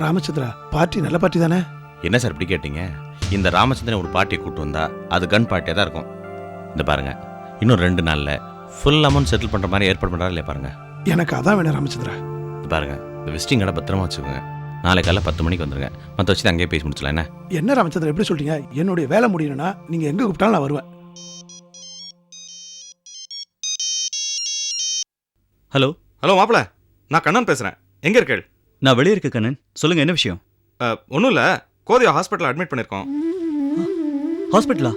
Ramachandra party நல்ல party தானே? என்ன சார் இப்படி கேட்டீங்க? இந்த ராமச்சந்திரன் ஒரு பார்ட்டியை கூட்டு வந்தா அது கன் பார்ட்டியாக தான் இருக்கும். இந்த பாருங்க இன்னும் ரெண்டு நாளில் ஃபுல் அமௌண்ட் செட்டில் பண்ணுற மாதிரி ஏற்பாடு பண்ணுறாரு இல்லையா பாருங்க. எனக்கு அதான் வேணும் ராமச்சந்திரா. இது பாருங்க இந்த விசிட்டிங் கடை பத்திரமா வச்சுக்கோங்க. நாளை காலைல பத்து மணிக்கு வந்துருங்க. மற்ற வச்சு அங்கேயே பேசி முடிச்சலாம் என்ன? என்ன ராமச்சந்திரா எப்படி சொல்லிட்டீங்க என்னுடைய வேலை முடியணும்னா நீங்க எங்க கூப்பிட்டாலும் நான் வருவேன். ஹலோ ஹலோ மாப்பிள நான் கண்ணன் பேசுகிறேன் எங்கே இருக்கேள்? நான் வெளியே இருக்க கண்ணன். சொல்லுங்க என்ன விஷயம்? ஒன்றும் இல்லை கோதியா ஹாஸ்பிட்டல் அட்மிட் பண்ணியிருக்கோம் ஹாஸ்பிட்டலா?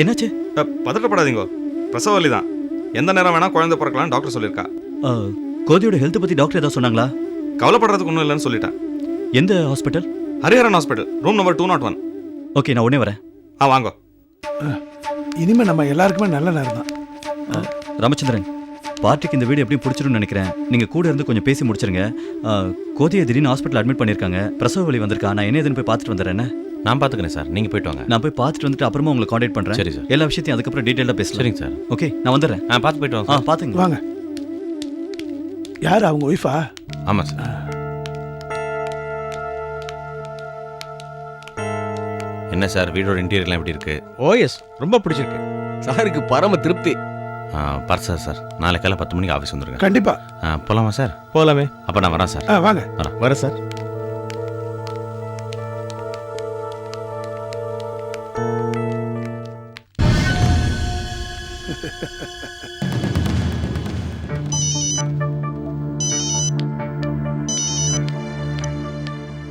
என்னாச்சு? அஹ், பதட்டப்படாதீங்கோ. பிரசவ வலி தான். எந்த நேரம் வேணால் குழந்தை பிறக்கலாம் டாக்டர் சொல்லியிருக்கா. ஆ, கோதியோட ஹெல்த் பத்தி டாக்டர் ஏதாவது சொன்னாங்களா? கவலைப்படுறதுக்கு ஒன்றும் இல்லைன்னு சொல்லிட்டேன். எந்த hospital Hariharan hospital room number two not one okay நான் உடனே வரேன். ஆ வாங்கோ. இனிமே நம்ம எல்லாருக்குமே நல்ல நேரம் தான். ஆ, ராமச்சந்திரன் பார்ட்டிக்கு இந்த வீடு எப்படியும் பிடிச்சிரும்னு நினைக்கிறேன். நீங்க கூட இருந்து கொஞ்சம் பேசி முடிச்சிருங்க. கோதியை திடீர்னு ஹாஸ்பிட்டல் அட்மிட் பண்ணிருக்காங்க பிரசவ வலி வந்திருக்கா? நான் என்ன ஏதுன்னு போய் பார்த்துட்டு வந்துடுறேன் என்ன? நான் பார்த்துக்கிறேன் சார். நீங்கள் போயிட்டு வாங்க. நான் போய் பார்த்துட்டு வந்துட்டு அப்புறமா உங்களை காண்டாக்ட் பண்றேன். சரி சார். எல்லா விஷயத்தையும் அதுக்கப்புறம் டீட்டெயிலாக பேசலாம். சரிங்க சார். ஓகே நான் வந்துடுறேன். ஆ பார்த்து போயிட்டு வாங்க ஆ சார். பாத்துங்க வாங்க. யார் அவங்க ஒய்ஃபா ஆமாம் சார். என்ன சார்? வீடோட இன்டீரியர்லாம் எப்படி இருக்கு? ஓஎஸ் ரொம்ப பிடிச்சிருக்கு. சாருக்கு பரம திருப்தி. பர்சா சார் நாளை காலைல பத்து மணிக்கு ஆஃபீஸ் வந்துருங்க. கண்டிப்பா. ஆ, போலாமா சார்? போலாமே. அப்போ நான் வரேன் சார். ஆ, வாங்க. வர சார்.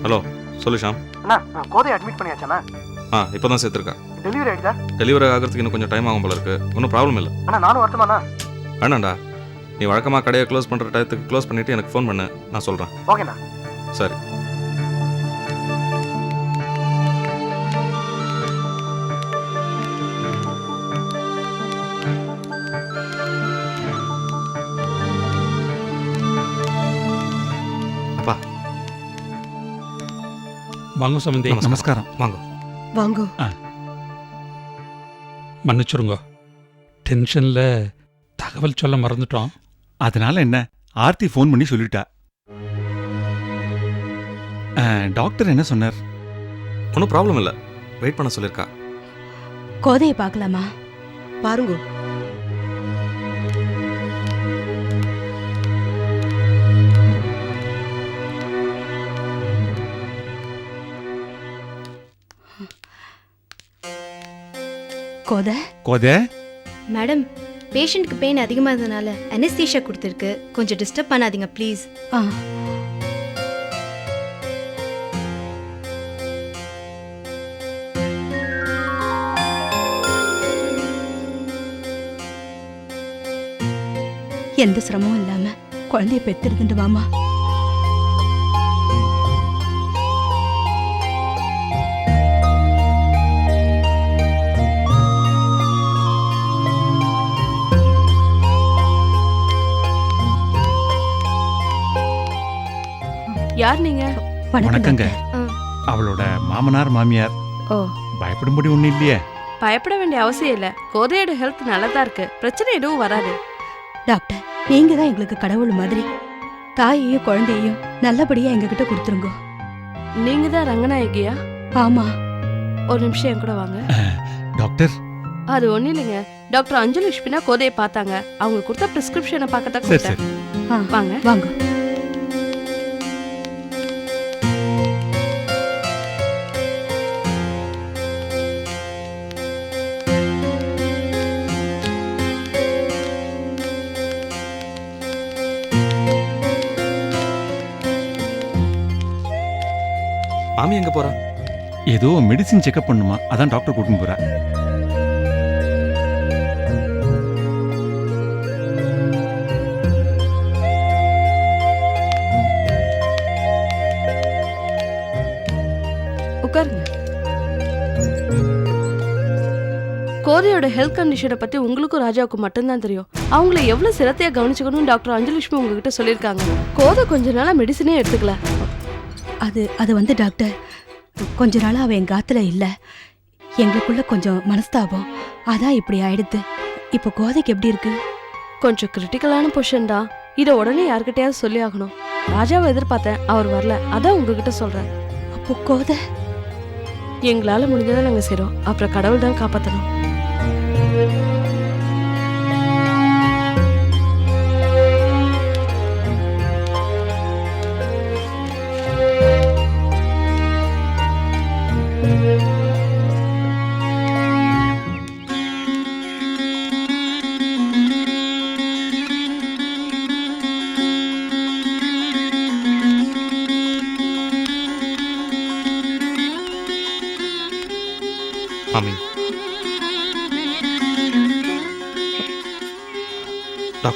ஹலோ சொல்லு ஷாம். அண்ணா கோதையை அட்மிட் பண்ணியாச்சாண்ணா ஆ இப்போ தான் சேர்த்துருக்கா டெலிவரி ஆயிடுதா டெலிவரி ஆகிறதுக்கு இன்னும் கொஞ்சம் டைம் ஆகும் போல இருக்கு. ஒன்றும் ப்ராப்ளம் இல்லை. அண்ணா நானும் வரட்டுமாண்ணா? வேணாண்டா நீ வழக்கமாக கடையை க்ளோஸ் பண்ணுற டயத்துக்கு க்ளோஸ் பண்ணிவிட்டு எனக்கு ஃபோன் பண்ணு. நான் சொல்கிறேன் ஓகேண்ணா. சரி. அப்பா. வாங்க சம்பந்தி நமஸ்காரம். வாங்க. வாங்கோ. மன்னிச்சிருங்க. டென்ஷன்ல தகவல் சொல்ல மறந்துட்டோம். அதனால என்ன? ஆர்த்தி ஃபோன் பண்ணி சொல்லிட்டா. டாக்டர் என்ன சொன்னார்? ஒன்றும் ப்ராப்ளம் இல்லை. வெயிட் பண்ண சொல்லியிருக்கா கோதையை பார்க்கலாமா? பாருங்க. கோதை? கோதை? மேடம் பேஷண்ட்க்கு பெயின் அதிகமாக இருந்ததுனால அனஸ்தீஷா கொடுத்துருக்கு. கொஞ்சம் டிஸ்டர்ப் பண்ணாதீங்க ப்ளீஸ். ஆ. எந்த சிரமமும் இல்லாம குழந்தைய பெத்திருந்துட்டு வாமா யார் நீங்க? வணக்கங்க. ஆ. அவளோட மாமனார் மாமியார். ஓ. பயப்படும்படி ஒன்றும் இல்லையே. பயப்பட வேண்டிய அவசியம் இல்ல. கோதையோட ஹெல்த் நல்லதா இருக்கு. பிரச்சனை எதுவும் வராது. டாக்டர் நீங்க தான் எங்களுக்கு கடவுள் மாதிரி. தாயையும் குழந்தையையும் நல்லபடியா எங்ககிட்ட கொடுத்துருங்க. நீங்க தான் ரங்கநாயகியா? ஆமா. ஒரு நிமிஷம் என் கூட வாங்க. டாக்டர். அது ஒண்ணும் இல்லைங்க. டாக்டர் அஞ்சலட்சுமினா கோதையை பார்த்தாங்க. அவங்க கொடுத்த பிரிஸ்கிரிப்ஷனை பார்க்கத்தான் வாங்க. வாங்க. மாமி எங்கே போகிறா ஏதோ மெடிசின் செக்அப் பண்ணுமா? அதான் டாக்டர் கூட்டின்னு போறா. உட்காருங்க. கோதையோட ஹெல்த் கண்டிஷனை பத்தி உங்களுக்கும் ராஜாவுக்கும் மட்டும்தான் தெரியும். அவங்கள எவ்வளவு சிரத்தையா கவனிச்சுக்கணும்னு டாக்டர் அஞ்சலட்சுமி உங்ககிட்ட சொல்லியிருக்காங்க. கோதை கொஞ்ச நாளா மெடிசனே எடுத்துக்கல. அது அது வந்து டாக்டர். கொஞ்ச நாளா அவ எங்க ஆத்துல இல்ல. எங்களுக்குள்ள கொஞ்சம் மனஸ்தாபம். அதான் இப்படி ஆயிடுது. இப்போ கோதைக்கு எப்படி இருக்கு? கொஞ்சம் கிரிட்டிக்கலான பொசிஷன் தான் இதை உடனே யார்கிட்டயாவது சொல்லி ஆகணும். ராஜாவை எதிர்பார்த்தேன். அவர் வரல. அதான் உங்ககிட்ட சொல்றேன். அப்போ கோதை? எங்களால முடிஞ்சதை நாங்க செய்றோம். அப்புறம் கடவுள் தான் காப்பாத்தணும்.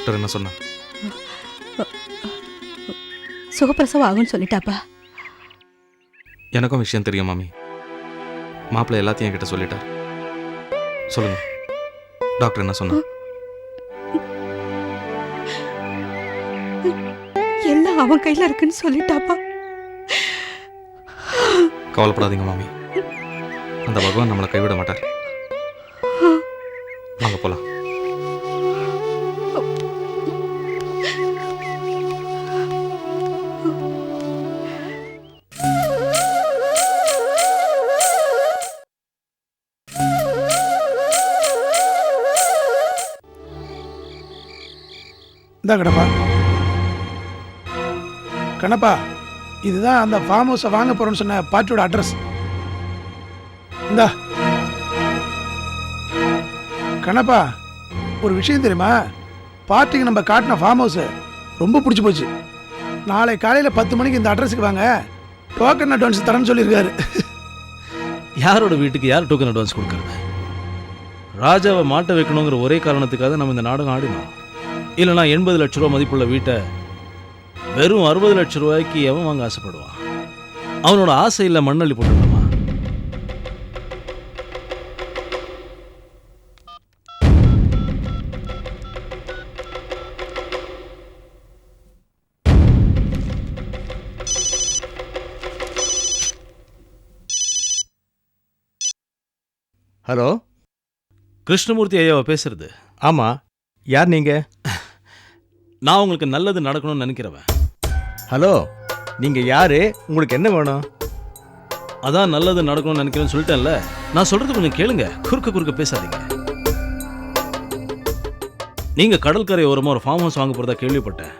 டாக்டர் என்ன சொன்னா சுகப்பிரசவம் ஆகும்னு சொல்லிட்டாப்பா. எனக்கும் விஷயம் தெரியும் மாமி. மாப்பிள்ளை எல்லாத்தையும் என்கிட்ட சொல்லிட்டார். சொல்லுங்க. டாக்டர் என்ன சொன்னா எல்லாம் அவன் கையில இருக்குன்னு சொல்லிட்டாப்பா. கவலைப்படாதீங்க மாமி. அந்த பகவான் நம்மளை கைவிட மாட்டார். வாங்க போலாம். இந்தா கணப்பா. கணப்பா இதுதான் அந்த ஃபார்ம் ஹவுஸை வாங்க போறோம்னு சொன்ன பாட்டியோட அட்ரஸ் இந்தா. கணப்பா ஒரு விஷயம் தெரியுமா? பாட்டிக்கு நம்ம காட்டின ஃபார்ம் ஹவுஸ் ரொம்ப பிடிச்சி போச்சு. நாளை காலையில் பத்து மணிக்கு இந்த அட்ரஸுக்கு வாங்க. டோக்கன் அட்வான்ஸ் தரேன்னு சொல்லியிருக்காரு. யாரோட வீட்டுக்கு யார் டோக்கன் அட்வான்ஸ் கொடுக்கறது? ராஜாவை மாட்ட வைக்கணுங்கிற ஒரே காரணத்துக்காக நம்ம இந்த நாடகம் ஆடினோம். இல்லைனா எண்பது லட்ச ரூபா மதிப்புள்ள வீட்டை வெறும் அறுபது லட்ச ரூபாய்க்கு எவன் வாங்க ஆசைப்படுவான்? அவனோட ஆசையில் மண்ணள்ளி போட்டுடலாமா ஹலோ? கிருஷ்ணமூர்த்தி ஐயாவை பேசுறது. ஆமா. யார் நீங்க? நான் உங்களுக்கு நல்லது நடக்கணும்னு நினைக்கிறவன். ஹலோ நீங்க யாரு? உங்களுக்கு என்ன வேணும்? அதான் நல்லது நடக்கணும்னு நினைக்கிறேன்னு சொல்லிட்டேன்ல. நான் சொல்றது கொஞ்சம் கேளுங்க. குறுக்க குறுக்க பேசாதீங்க. நீங்க கடற்கரை ஓரமா ஒரு ஃபார்ம் ஹவுஸ் வாங்க போறதா கேள்விப்பட்டேன்.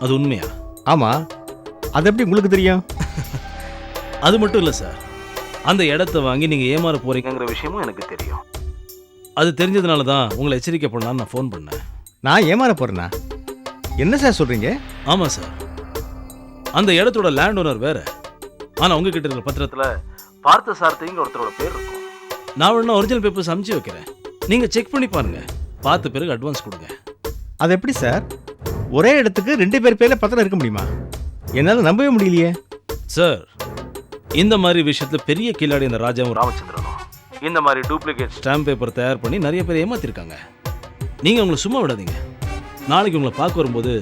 அது உண்மையா? ஆமா. அது எப்படி உங்களுக்கு தெரியும்? அது மட்டும் இல்ல சார். அந்த இடத்த வாங்கி நீங்க ஏமாற போறீங்கங்கிற விஷயமும் எனக்கு தெரியும். அது தெரிஞ்சதுனால தான் உங்களை எச்சரிக்கை பண்ணலான்னு நான் ஃபோன் பண்ணேன். நான் ஏமாற போறேனா? என்ன சார் சொல்றீங்க? ஆமா சார். அந்த இடத்தோட லேண்ட் ஓனர் வேற. ஆனா உங்ககிட்ட இருக்கிற பத்திரத்துல பார்த்த சார்த்திங்க ஒருத்தரோட பேர் இருக்கும். நான் வேணா ஒரிஜினல் பேப்பர்ஸ் அமுச்சு வைக்கிறேன். நீங்க செக் பண்ணி பாருங்க. பார்த்த பிறகு அட்வான்ஸ் கொடுங்க. அது எப்படி சார்? ஒரே இடத்துக்கு ரெண்டு பேர் பேர்ல பத்திரம் இருக்க முடியுமா? என்னால நம்பவே முடியலையே. சார் இந்த மாதிரி விஷயத்துல பெரிய கில்லாடி இந்த ராஜாவும் ராமச்சந்திரனும். இந்த மாதிரி டூப்ளிகேட் ஸ்டாம்ப் பேப்பர் தயார் பண்ணி நிறைய பேர் ஏமாத்திருக்காங்க. நீங்க உங்களை சும்மா விடாதீங்க. நாளைக்கு உங்களை பார்க்க வரும்போது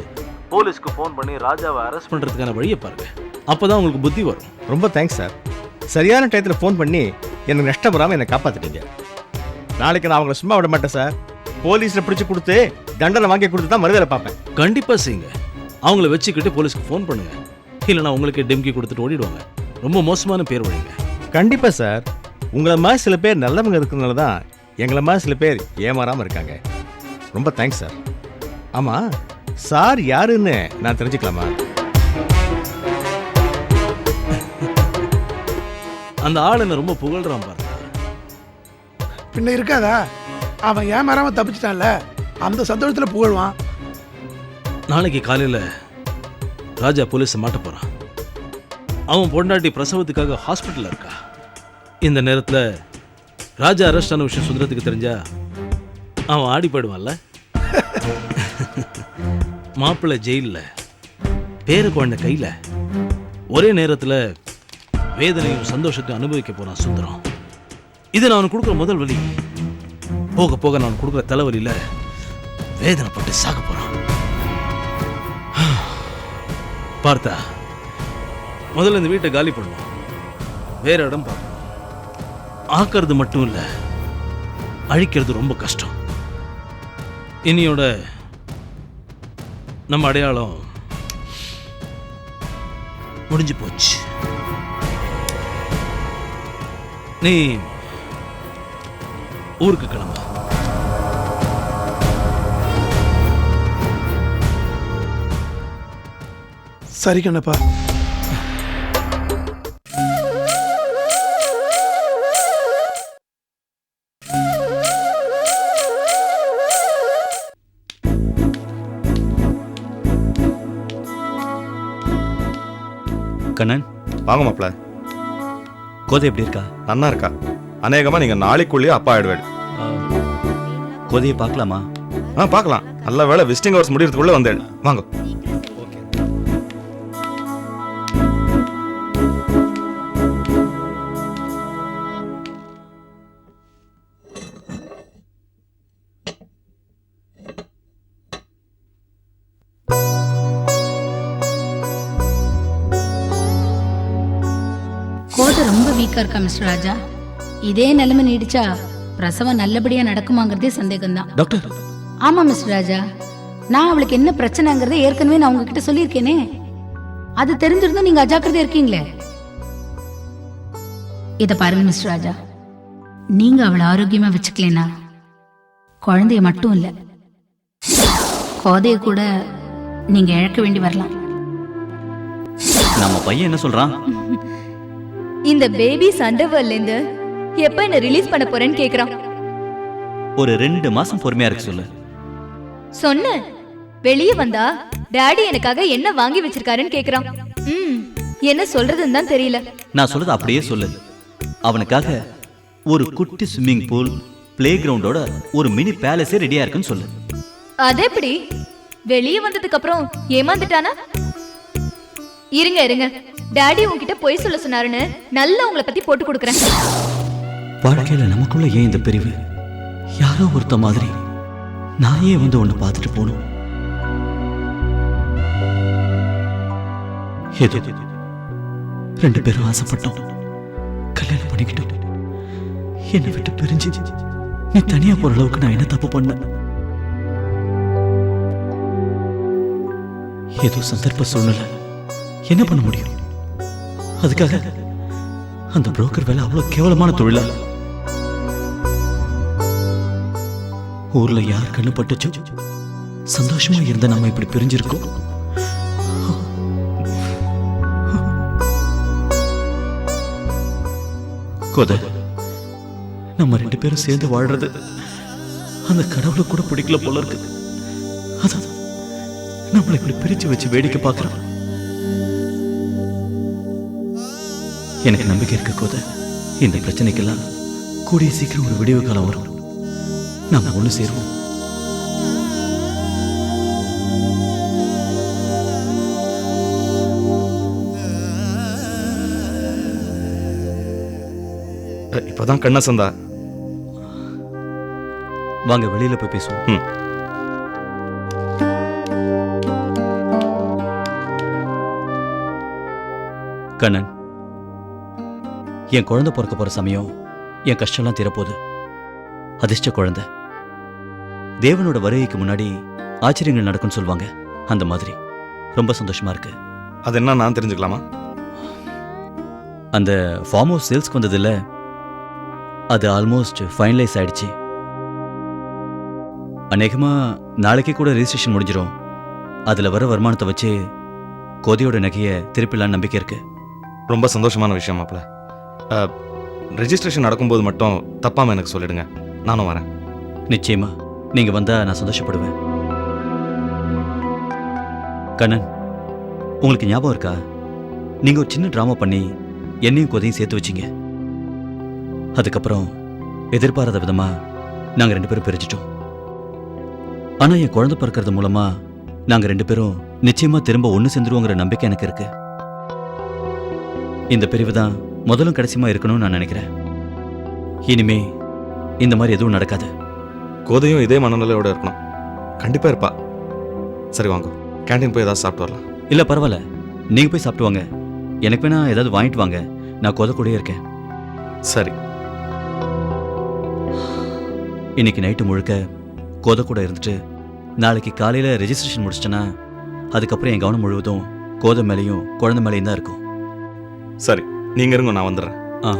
போலீஸ்க்கு ஃபோன் பண்ணி ராஜாவை அரெஸ்ட் பண்றதுக்கான வழியை பாருங்க. அப்பதான் உங்களுக்கு புத்தி வரும். ரொம்ப தேங்க்ஸ் சார் சரியான டயத்தில் ஃபோன் பண்ணி எனக்கு நஷ்டம் வராமல் என்னை காப்பாற்றிட்டீங்க நாளைக்கு நான் அவங்கள சும்மா விட மாட்டேன் சார் போலீஸில் பிடிச்சி கொடுத்து தண்டனை வாங்கி கொடுத்து தான் மறுதலை பார்ப்பேன். கண்டிப்பா செய்யுங்க. அவங்கள வச்சுக்கிட்டு போலீஸ்க்கு ஃபோன் பண்ணுங்க. இல்லைன்னா உங்களுக்கு டெம்கி கொடுத்துட்டு ஓடிடுவாங்க. ரொம்ப மோசமான பேர் வழிங்க கண்டிப்பாக சார் உங்களை மாதிரி சில பேர் நல்லவங்க இருக்கிறதுனால தான் எங்களை மாதிரி சில பேர் ஏமாறாமல் இருக்காங்க. ரொம்ப தேங்க்ஸ் சார் ஆமாம் சார் யாருன்னு நான் தெரிஞ்சுக்கலாமா? அந்த ஆள் என்ன ரொம்ப புகழ்றான் பாருங்க பின்ன இருக்காதா? அவன் ஏமாறாம தப்பிச்சிட்டான்ல. அந்த சந்தோஷத்தில் புகழ்வான். நாளைக்கு காலையில் ராஜா போலீஸை மாட்ட போகிறான் அவன் பொண்டாட்டி பிரசவத்துக்காக ஹாஸ்பிட்டலில் இருக்கா. இந்த நேரத்தில் ராஜா அரெஸ்ட் ஆன விஷயம் சுந்தரத்துக்கு தெரிஞ்சா அவன் ஆடி போயிடுவான்ல மாப்பிள்ளை ஜெயிலில் பேரு குழந்தை கையில். ஒரே நேரத்தில் வேதனையும் சந்தோஷத்தையும் அனுபவிக்க போறான் சுந்தரம். இது நான் அவனுக்கு கொடுக்குற முதல் வலி. போக போக நான் கொடுக்குற தலைவலியில் வேதனைப்பட்டு சாக போறான். பார்த்தா முதல்ல இந்த வீட்டை காலி பண்ணுவோம். வேற இடம் பார்ப்போம். ஆக்கிறது மட்டும் இல்ல அழிக்கிறது ரொம்ப கஷ்டம். இனியோட நம்ம அடையாளம் முடிஞ்சு போச்சு. நீ ஊருக்கு கிளம்பு. சரி கண்ணப்பா. கண்ணன். வாங்க மாப்பிள்ள கோதை எப்படி இருக்கா? நன்னா இருக்கா. அநேகமா நீங்க நாளைக்குள்ளேயே அப்பா ஆயிடுவேன் கோதையை பார்க்கலாமா? ஆ பார்க்கலாம். நல்ல வேலை விசிட்டிங் ஹவர்ஸ் முடியறதுக்குள்ள வந்தேன். வாங்க. கோதை ரொம்ப வீக்கா இருக்கா மிஸ்டர் ராஜா? இதே நிலைமை நீடிச்சா பிரசவம் நல்லபடியா நடக்குமாங்கிறதே சந்தேகம்தான். டாக்டர். ஆமா மிஸ்டர் ராஜா. நான் அவளுக்கு என்ன பிரச்சனைங்கிறத ஏற்கனவே நான் உங்ககிட்ட சொல்லியிருக்கேனே. அது தெரிஞ்சிருந்தும் நீங்க அஜாக்கிரதையா இருக்கீங்களே. இத பாருங்க மிஸ்டர் ராஜா. நீங்க அவளை ஆரோக்கியமா வச்சுக்கலனா? குழந்தைய மட்டும் இல்ல. கோதைய கூட நீங்க இழக்க வேண்டி வரலாம். நம்ம பையன் என்ன சொல்றான்? இந்த பேபி சண்டவர்ல இருந்து எப்ப என்ன ரிலீஸ் பண்ண போறேன்னு கேக்குறான். ஒரு ரெண்டு மாசம் பொறுமையா இருக்கு சொல்லு. சொன்னேன் வெளியே வந்தா டாடி எனக்காக என்ன வாங்கி வச்சிருக்காருன்னு கேக்குறான். ம் என்ன சொல்றதுன்னு தான் தெரியல. நான் சொல்றது அப்படியே சொல்லு. அவனுக்காக ஒரு குட்டி ஸ்விம்மிங் பூல் பிளே கிரவுண்டோட ஒரு மினி பேலஸே ரெடியா இருக்குன்னு சொல்லு. அது எப்படி? வெளியே வந்ததுக்கு அப்புறம் ஏமாந்துட்டானா? இருங்க இருங்க. டாடி உங்ககிட்ட பொய் சொல்ல சொன்னாருன்னு நல்லா உங்களை பத்தி போட்டு கொடுக்குறேன். வாழ்க்கையில நமக்குள்ள ஏன் இந்த பிரிவு? யாரோ ஒருத்த மாதிரி நான் ஏன் வந்து ஒன்னு பார்த்துட்டு போகணும். ஏதோ ரெண்டு பேரும் ஆசைப்பட்டோம். கல்யாணம் பண்ணிக்கிட்டோம். என்னை விட்டு பிரிஞ்சு நீ தனியா போற அளவுக்கு நான் என்ன தப்பு பண்ணேன்? ஏதோ சந்தர்ப்ப சூழ்நிலை. என்ன பண்ண முடியும்? அதுக்காக அந்த புரோக்கர் வேலை அவ்வளவு கேவலமான தொழிலா? ஊர்ல யார் கண்ணு பட்டுச்சோ? சந்தோஷமா இருந்த நம்ம இப்படி பிரிஞ்சிருக்கோம். கொத நம்ம ரெண்டு பேரும் சேர்ந்து வாழ்றது அந்த கடவுளை கூட பிடிக்கல போல இருக்கு. அதான் நம்மளை இப்படி பிரிச்சு வச்சு வேடிக்கை பார்க்கறோம். எனக்கு நம்பிக்கை இருக்கு கோத இந்த பிரச்சனைக்கெல்லாம் கூடிய சீக்கிரம் ஒரு விடிவு காலம் வரும். நாம ஒண்ணு சேருவோம். இப்பதான் கண்ண சந்தா. வாங்க வெளியில போய் பேசுவோம். கண்ணன் என் குழந்தை பிறக்க போற சமயம் என் கஷ்டம்லாம் தீரப்போகுது. அதிர்ஷ்ட குழந்தை. தேவனோட வருகைக்கு முன்னாடி ஆச்சரியங்கள் நடக்கும்னு சொல்லுவாங்க. அந்த மாதிரி. ரொம்ப சந்தோஷமா இருக்கு. அது என்ன நான் தெரிஞ்சுக்கலாமா? அந்த ஃபார்ம் ஹவுஸ் சேல்ஸ்க்கு வந்ததில்ல அது ஆல்மோஸ்ட் ஃபைனலைஸ் ஆயிடுச்சு. அநேகமா நாளைக்கே கூட ரெஜிஸ்ட்ரேஷன் முடிஞ்சிரும். அதுல வர வருமானத்தை வச்சு கோதியோட நகையை திருப்பிடலான்னு நம்பிக்கை இருக்கு. ரொம்ப சந்தோஷமான விஷயம் மாப்பிள்ள. ரெஜிஸ்ட்ரேஷன் நடக்கும்போது மட்டும் தப்பாமல் எனக்கு சொல்லிடுங்க. நானும் வரேன். நிச்சயமா. நீங்கள் வந்தால் நான் சந்தோஷப்படுவேன். கண்ணன் உங்களுக்கு ஞாபகம் இருக்கா? நீங்கள் ஒரு சின்ன ட்ராமா பண்ணி என்னையும் கொதையும் சேர்த்து வச்சீங்க. அதுக்கப்புறம் எதிர்பாராத விதமாக நாங்கள் ரெண்டு பேரும் பிரிச்சிட்டோம் ஆனால் என் குழந்தை பிறக்கிறது மூலமாக நாங்கள் ரெண்டு பேரும் நிச்சயமாக திரும்ப ஒன்று சேர்ந்துருவோங்கிற நம்பிக்கை எனக்கு இருக்குது இந்த பிரிவு தான் முதலும் கடைசியுமா இருக்கணும்னு நான் நினைக்கிறேன். இனிமே இந்த மாதிரி எதுவும் நடக்காது. கோதையும் இதே மனநிலையோட இருக்கணும். கண்டிப்பா இருப்பா. சரி வாங்க. கேண்டீன் போய் ஏதாவது சாப்பிட்டு வரலாம். இல்ல பரவாயில்ல. நீங்க போய் சாப்பிட்டு வாங்க. எனக்கு வேணா ஏதாவது வாங்கிட்டு வாங்க. நான் கொத கூடயே இருக்கேன். சரி. இன்னைக்கு நைட்டு முழுக்க கொத கூட இருந்துட்டு நாளைக்கு காலையில ரெஜிஸ்ட்ரேஷன் முடிச்சிட்டேன்னா அதுக்கப்புறம் என் கவனம் முழுவதும் கோதை மேலேயும் குழந்தை மேலேயும் தான் இருக்கும். சரி. நீங்கள் இருங்க நான் வந்துடுறேன். ஆ.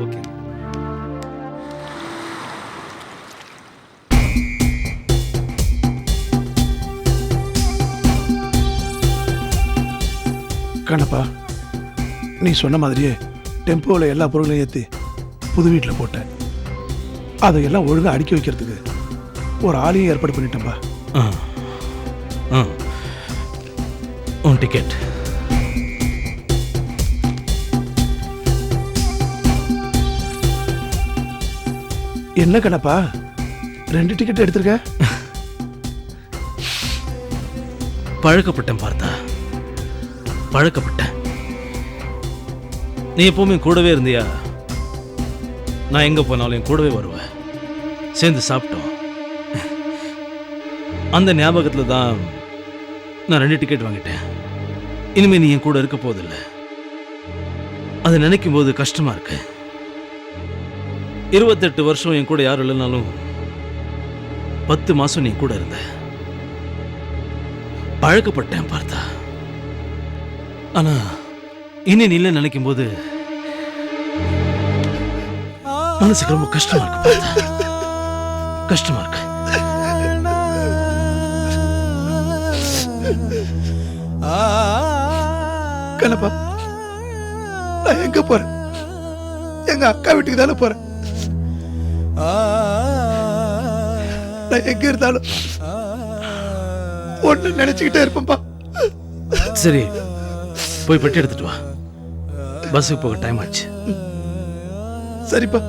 ஓகே. கண்ணப்பா நீ சொன்ன மாதிரியே டெம்போவில் எல்லா பொருளையும் ஏற்றி புது வீட்டில் போட்டேன். அதையெல்லாம் ஒழுங்காக அடுக்கி வைக்கிறதுக்கு ஒரு ஆளையும் ஏற்பாடு பண்ணிட்டேன்பா. ஆ. ஆ. உன் டிக்கெட் என்ன கண்ணப்பா? ரெண்டு டிக்கெட் எடுத்திருக்க? பழக்கப்பட்டேன் பார்த்தா. பழக்கப்பட்டேன். நீ எப்பவுமே கூடவே இருந்தியா? நான் எங்க போனாலும் கூடவே வருவேன். சேர்ந்து சாப்பிட்டோம். அந்த ஞாபகத்தில் தான் நான் ரெண்டு டிக்கெட் வாங்கிட்டேன். இனிமே நீ என் கூட இருக்க போதில்லை. அதை நினைக்கும் போது கஷ்டமா இருக்கு. இருபத்தெட்டு வருஷம் என் கூட யாரும் இல்லைனாலும் பத்து மாசம் நீ கூட இருந்த. பழக்கப்பட்டேன் பார்த்தா. ஆனா இனி நீ இல்லை நினைக்கும் போது மனசுக்கு ரொம்ப கஷ்டமா இருக்கு கஷ்டமா இருக்கு. கண்ணப்பா நான் எங்க போறேன்? எங்க அக்கா வீட்டுக்கு தானே போறேன். நான் எங்க இருந்தாலும் ஒண்ணு நினைச்சுக்கிட்டே இருப்பேன்பா சரி போய் பெட்டி எடுத்துட்டு வா. பஸ்ஸுக்கு போக டைம் ஆச்சு. சரிப்பா.